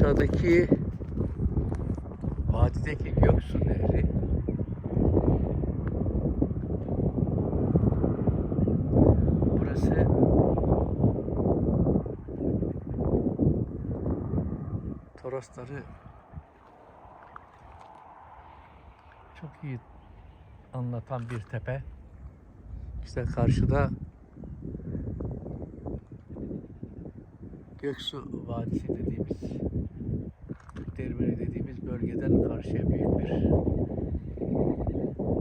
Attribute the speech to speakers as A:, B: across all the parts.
A: aşağıdaki vadideki Göksu Nehri burası Torosları çok iyi anlatan bir tepe. İşte karşıda Göksu Vadisi dediğimiz Türkdermeni dediğimiz bölgeden karşıya büyük bir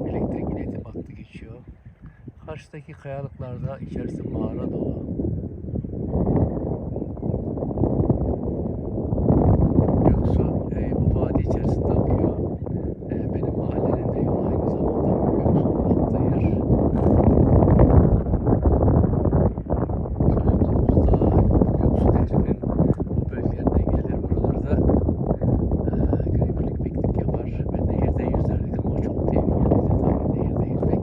A: elektrik iletim hattı geçiyor. Karşıdaki kayalıklarda içerisi mağara dolu. Göksu e, bu vadi içerisinde akıyor. E, benim mahallenin de yolu aynı zamanda bu Göksu'nun aktığı yer. Çocukluğumuzda Göksu Nehri'nin bu bölgelerine gelir. Buralarda e, günübirlik piknik yapar ve nehirde yüzerdik ama çok tehlikeliydi tabii. Nehirde yüzmek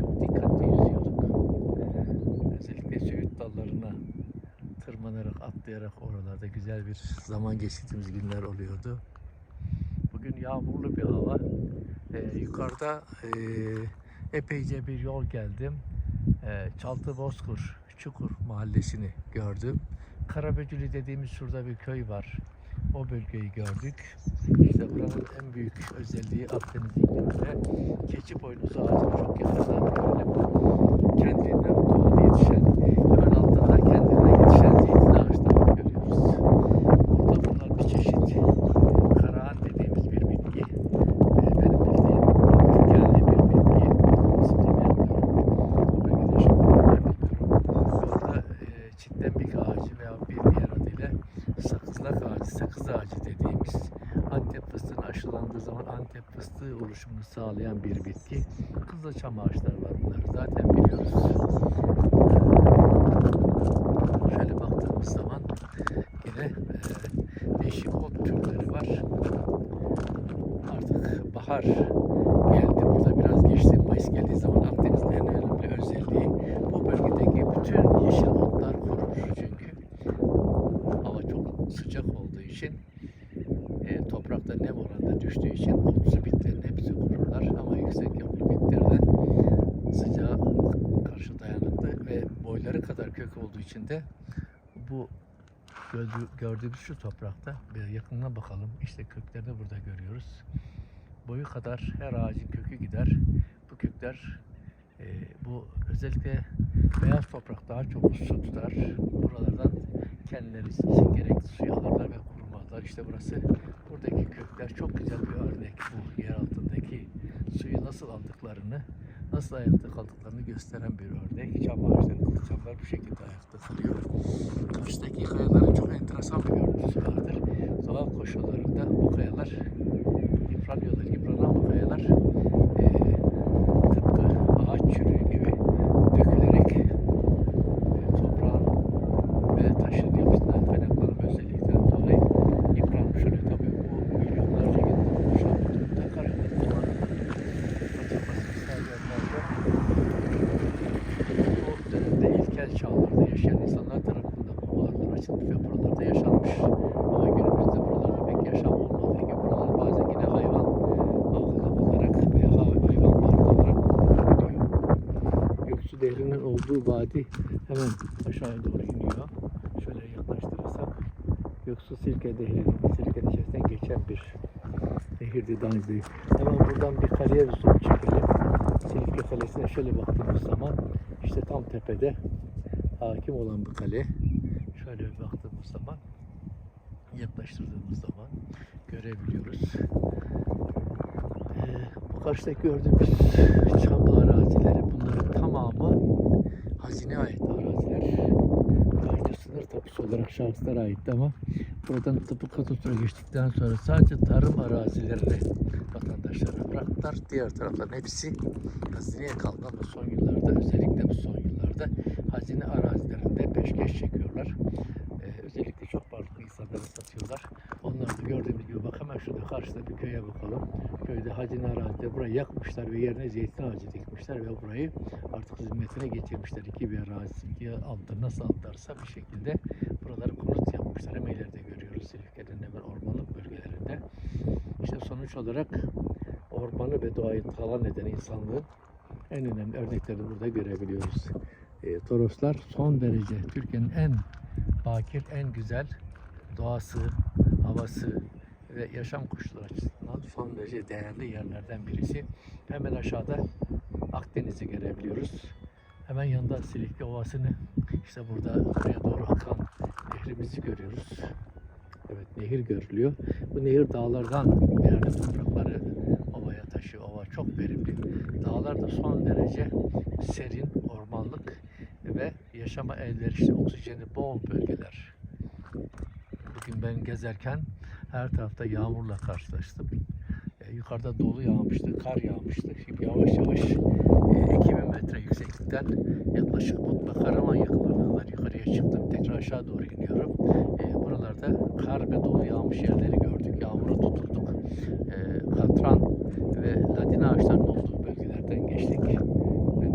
A: çok dikkatli yüzüyorduk. Özellikle söğüt dallarına tırmanarak, atlayarak oralarda güzel bir zaman geçirdiğimiz günler oluyordu. Bugün yağmurlu bir hava. Ee, yukarıda e, epeyce bir yol geldim. Ee, Çaltı Bozkur, Çukur mahallesini gördüm. Karaböcülü dediğimiz şurada bir köy var. O bölgeyi gördük. İşte buranın en büyük özelliği Akdeniz ikliminde keçi boynuzu ağacını çok yakından görelim. Kendiliğinden doğal yetişen, hemen altında da kendiline yetişen zeytin ağaçlarını görüyoruz. Burada bunlar bir çeşit karahan dediğimiz bir bitki. Ee, benim bildiğim dikenli bir bitki. İsmini bilmiyorum. O bölgede yaşamıyorum. bilmiyorum. Orada e, çitlenbik ağacı veya bir diğer adıyla sakızlak ağacı, sakız ağacı dediğimiz Antep fıstığının aşılandığı zaman Antep fıstığı oluşumunu sağlayan bir bitki. Kızılçam ağaçları var bunları zaten biliyoruz. Şöyle baktığımız zaman yine e, değişik ot türleri var. Artık bahar geldi. Burada biraz geçti. Mayıs geldiği zaman Akdeniz'in en önemli özelliği bu bölgedeki bütün yeşil otlar kurur. Çünkü hava çok sıcak olduğu için e, toprakta nem oranında düştüğü için ot su bitlerin hepsi kururlar. Ama yüksek yapılı bitkilerden sıcağa karşı dayanıklı ve boyları kadar kök olduğu için de bu gördüğü- gördüğümüz şu toprakta bir yakınına bakalım. İşte köklerini burada görüyoruz. Boyu kadar her ağacın kökü gider. Bu kökler e, bu özellikle beyaz toprak daha çok su tutar. Buralardan kendileri için gerekli suyu alırlar ve kurumazlar. İşte burası buradaki kökler çok güzel bir örnek bu yer altındaki suyu nasıl aldıklarını, nasıl ayakta kaldıklarını gösteren bir örnek. Çam ağaçları, kılıçamlar bu şekilde ayakta kalıyor. Karşıdaki kayaların çok bu açılmış ve buralarda yaşanmış. Ama günümüzde buralarda pek yaşam olmadığı gibi buralar bazen yine hayvan avlı olarak veya hay- hayvan varlığı olarak kullanılıyor. Göksu Nehri'nin olduğu vadi hemen aşağıya doğru iniyor. Şöyle yaklaştırırsak Göksu Silke Nehri'nin Silke içerisinden geçen bir nehirdi daha önce. Hemen buradan bir kareye bir zoom çekelim. Silifke Kalesi'ne şöyle baktığımız zaman işte tam tepede hakim olan bir kale. Şöyle bir baktığımız zaman yaklaştırdığımız zaman görebiliyoruz. Ee, bu karşıdaki gördüğümüz çamlı arazileri bunların tamamı hazine ait araziler. Önce sınır tapusu olarak şahıslara aitti ama buradan tapu kadastro geçtikten sonra sadece tarım arazilerini vatandaşlara bıraktılar. Diğer tarafların hepsi hazineye kaldı ama son yıllarda özellikle bu son yıllarda hazine arazilerinde peşkeş çekiyorlar. Ee, özellikle çok varlıklı insanlara satıyorlar. Onlar da gördüğümüz gibi bak hemen şurada karşıda bir köye bakalım. Köyde hazine arazide burayı yakmışlar ve yerine zeytin ağacı dikmişler ve burayı artık hizmetine getirmişler. İki bir arazi, iki altta nasıl aldılarsa bir şekilde buraları konut yapmışlar. Hem ileride görüyoruz Silifke'den hemen orman içinde. İşte sonuç olarak ormanı ve doğayı talan eden insanlığın en önemli örneklerini burada görebiliyoruz. E, Toroslar son derece Türkiye'nin en bakir, en güzel doğası, havası ve yaşam koşulları açısından son derece değerli yerlerden birisi. Hemen aşağıda Akdeniz'i görebiliyoruz. Hemen yanında Silifke Ovası'nı işte burada buraya doğru akan nehrimizi görüyoruz. Evet nehir görülüyor. Bu nehir dağlardan değerli toprakları ovaya taşıyor. Ova çok verimli. Dağlar da son derece serin, yaşama elverişli, oksijeni bol bölgeler. Bugün ben gezerken her tarafta yağmurla karşılaştım. E, yukarıda dolu yağmıştı, kar yağmıştı. Şimdi yavaş yavaş e, 2000 metre yükseklikten yaklaşık Mutlu Karaman yakınlarına kadar yukarıya çıktım. Tekrar aşağı doğru iniyorum. E, buralarda kar ve dolu yağmış yerleri gördük. Yağmura tutulduk. E, katran ve ladin ağaçlarının olduğu bölgelerden geçtik. Ve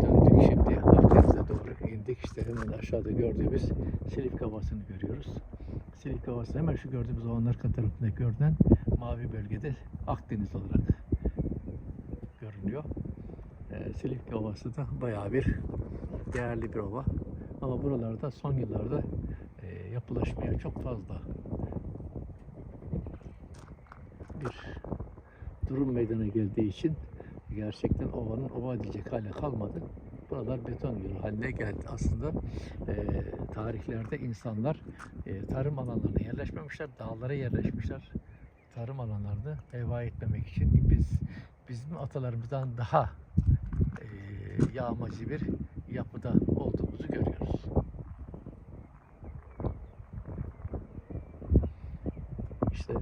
A: döndük şimdi Akdeniz'e doğru indik. İşte hemen aşağıda gördüğümüz Silifke Ovası'nı görüyoruz. Silifke Ovası hemen şu gördüğümüz ovanın arka tarafında görünen mavi bölgede Akdeniz olarak görünüyor. Ee, Silifke Ovası da bayağı bir değerli bir ova. Ama buralarda son yıllarda e, yapılaşmaya çok fazla bir durum meydana geldiği için gerçekten ovanın ova diyecek hale kalmadı. Buralar beton yolu haline geldi. Aslında e, tarihlerde insanlar e, tarım alanlarına yerleşmemişler, dağlara yerleşmişler. Tarım alanlarını heva etmemek için biz bizim atalarımızdan daha e, yağmacı bir yapıda olduğumuzu görüyoruz. İşte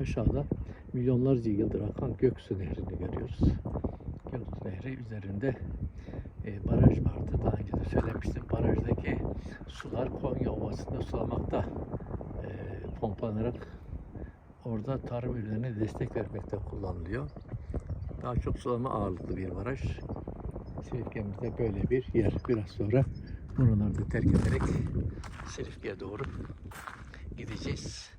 A: aşağıda milyonlarca yıldır akan Göksu Nehri'ni görüyoruz. Nehri üzerinde e, baraj vardı. Daha önce de söylemiştim. Barajdaki sular Konya Ovası'nda sulamakta e, pomplanarak orada tarım ürünlerine destek vermekte kullanılıyor. Daha çok sulama ağırlıklı bir baraj. Silifke'mizde böyle bir yer. Biraz sonra buraları da terk ederek Silifke'ye doğru gideceğiz.